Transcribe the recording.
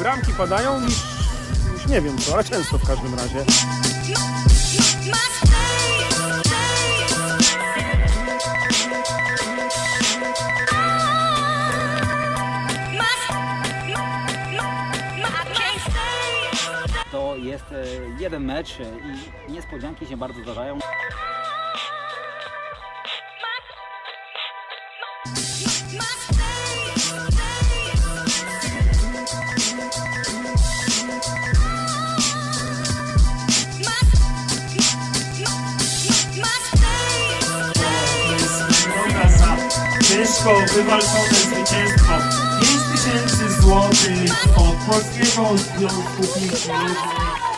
bramki padają niż, niż nie wiem co, ale często w każdym razie. To jest e, jeden mecz e, i niespodzianki się bardzo zdarzają. To ciężko wywalczone zwycięstwo. 5000 złotych od Polskiego Związku Nożnej.